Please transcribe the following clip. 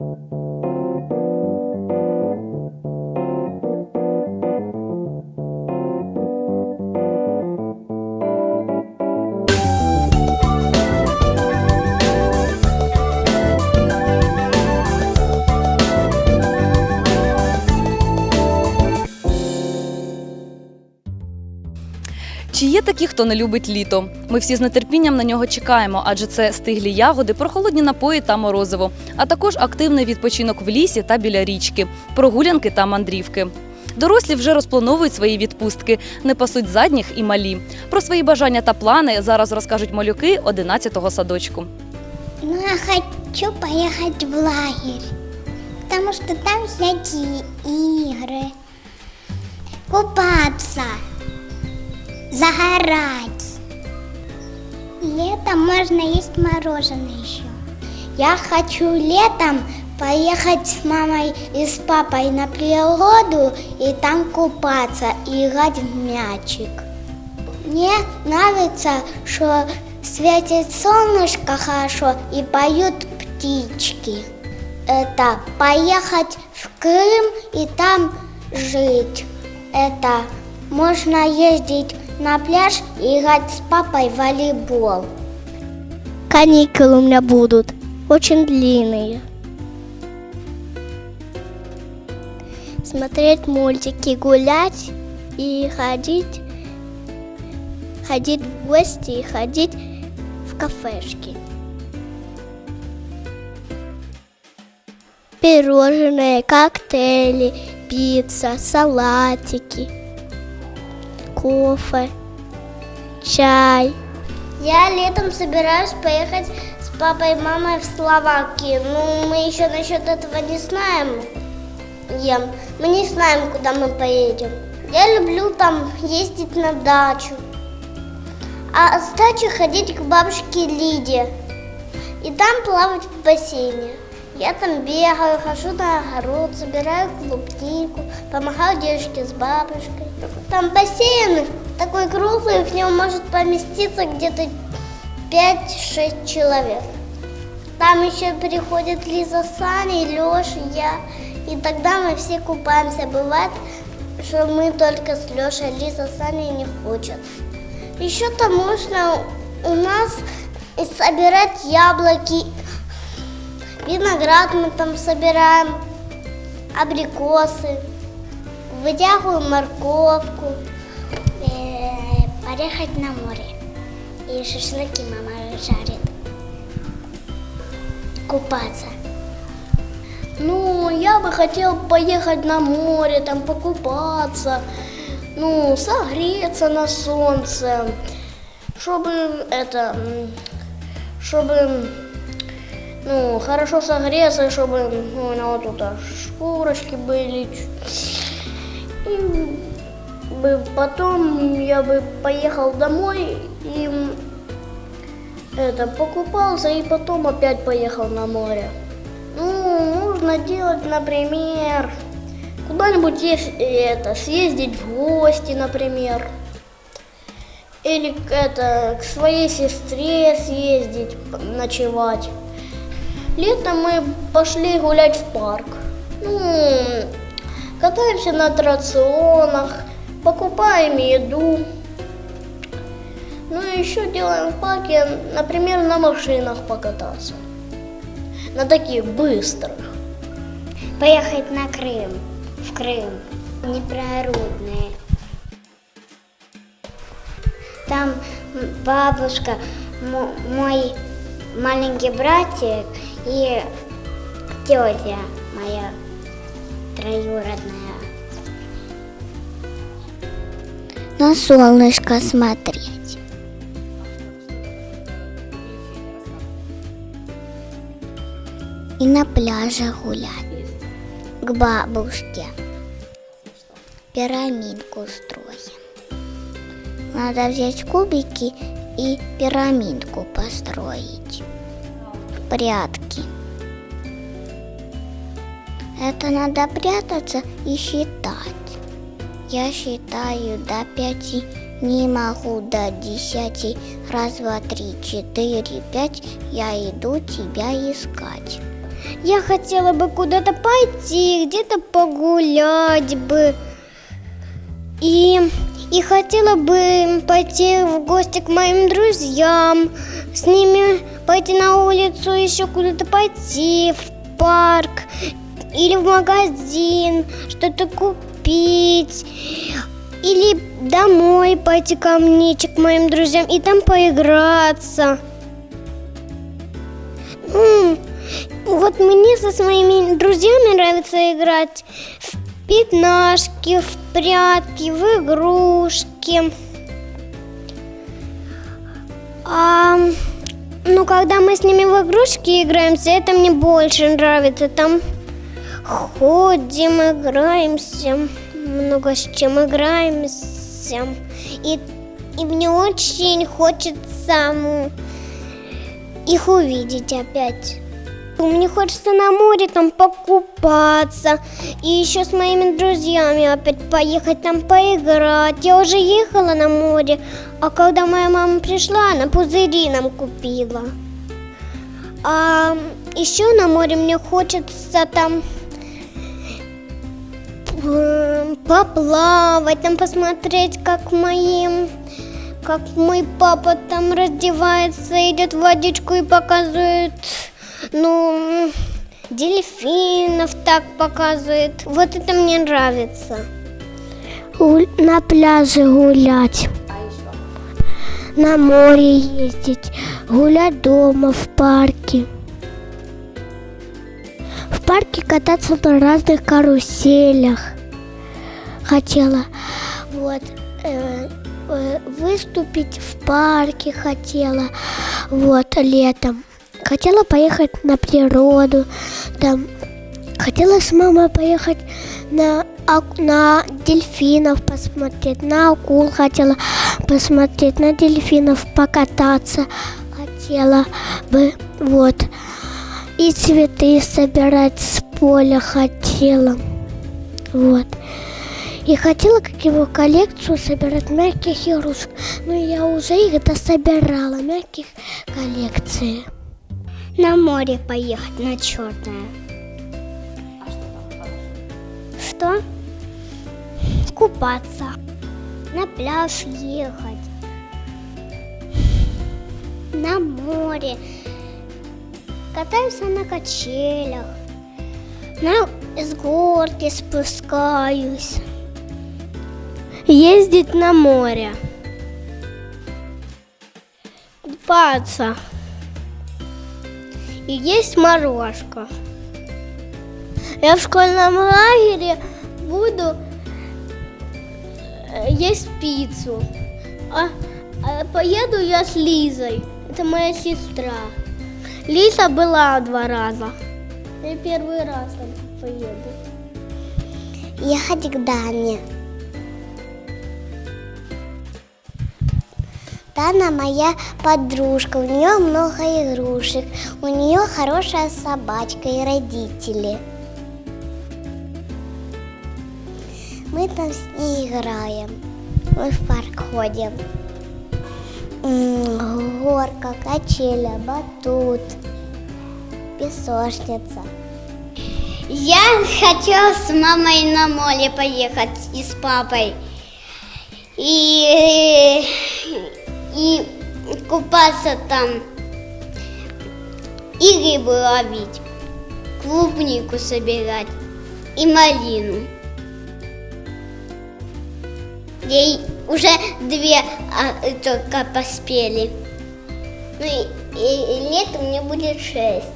Thank you. Чи є такі, хто не любить літо? Ми всі з нетерпінням на нього чекаємо, адже це стиглі ягоди, прохолодні напої та морозиво, а також активний відпочинок в лісі та біля річки, прогулянки та мандрівки. Дорослі вже розплановують свої відпустки, не пасуть задніх і малі. Про свої бажання та плани зараз розкажуть малюки 11-го садочку. Ну, я хочу поехать в лагерь, потому что там всякие игры, купаться, загорать. Летом можно есть мороженое еще. Я хочу летом поехать с мамой и с папой на природу и там купаться и играть в мячик. Мне нравится, что светит солнышко хорошо и поют птички. Это поехать в Крым и там жить. Это можно ездить на пляж и играть с папой в волейбол. Каникулы у меня будут очень длинные. Смотреть мультики, гулять и ходить ходить в гости и ходить в кафешки. Пирожные, коктейли, пицца, салатики, кофе, чай. Я летом собираюсь поехать с папой и мамой в Словакию. Ну, мы еще насчет этого не знаем. Ем. Мы не знаем, куда мы поедем. Я люблю там ездить на дачу. А с дачи ходить к бабушке Лиде. И там плавать в бассейне. Я там бегаю, хожу на огород, собираю клубнику, помогаю девушке с бабушкой. Там бассейн такой круглый, в нем может поместиться где-то 5-6 человек. Там еще приходит Лиза с Саней, Леша, я. И тогда мы все купаемся. Бывает, что мы только с Лешей, Лиза с Саней не хочет. Еще там можно у нас собирать яблоки, виноград мы там собираем, абрикосы, вытягиваем морковку. Поехать на море. И шашлыки мама жарит. Купаться. Ну, я бы хотел поехать на море, там покупаться, ну, согреться на солнце, чтобы это, чтобы, ну, хорошо согреться, чтобы, ну, на вот тут шкурочки были. И бы потом я бы поехал домой и это покупался и потом опять поехал на море. Ну, можно делать, например, куда-нибудь это, съездить в гости, например. Или это, к своей сестре съездить, ночевать. Летом мы пошли гулять в парк. Ну, катаемся на аттракционах, покупаем еду. Ну и еще делаем в парке, например, на машинах покататься. На таких быстрых. Поехать на Крым. В Крым. Неприродные. Там бабушка, мо- мой маленький братик и тетя моя троюродная. На солнышко смотреть. И на пляже гулять. К бабушке. Пирамидку строим. Надо взять кубики и пирамидку построить. Прятки. Это надо прятаться и считать. Я считаю до пяти, не могу до десяти. Раз, два, три, четыре, пять. Я иду тебя искать. я хотела бы куда-то пойти, где-то погулять бы. И, и хотела бы пойти в гости к моим друзьям, с ними пойти на улицу, еще куда-то пойти, в парк или в магазин, что-то купить. Или домой пойти ко мне, к моим друзьям, и там поиграться. Ну, вот мне со своими друзьями нравится играть в пятнашки, в прятки, в игрушки. А, ну, когда мы с ними в игрушки играемся, это мне больше нравится. Там ходим, играемся, много с чем играемся. И, и мне очень хочется их увидеть опять. Мне хочется на море там покупаться и еще с моими друзьями опять поехать там поиграть. Я уже ехала на море, а когда моя мама пришла, она пузыри нам купила. А еще на море мне хочется там м, поплавать, там посмотреть, как мои как мой папа там раздевается, идет в водичку и показывает, ну, дельфинов так показывает. Вот это мне нравится. на пляже гулять. На море ездить, гулять дома, в парке. В парке кататься на разных каруселях. Хотела вот э, э, выступить в парке хотела вот летом. Хотела поехать на природу, там хотела с мамой поехать на на дельфинов посмотреть, на акул хотела посмотреть, на дельфинов покататься хотела бы вот и цветы собирать с поля хотела вот. И хотела как его коллекцию собирать мягких игрушек. Но я уже их дособирала, мягких коллекции. На море поехать, на черное. Что? Купаться. На пляж ехать. На море. Катаюсь на качелях. На, с горки спускаюсь. Ездить на море. Купаться. И есть морожка. Я в школьном лагере буду э, есть пиццу. А, а поеду я с Лизой. Это моя сестра. Лиза была два раза. Я первый раз там поеду. Ехать к Дане. Дана моя подружка, у нее много игрушек, у нее хорошая собачка и родители. Мы там с ней играем, мы в парк ходим. Горка, качеля, батут, песочница. Я хотела с мамой на море поехать и с папой. И, и купаться там. И рыбу ловить. Клубнику собирать. И малину. Ей уже две а, только поспели. Ну и, и- и летом мне будет шесть.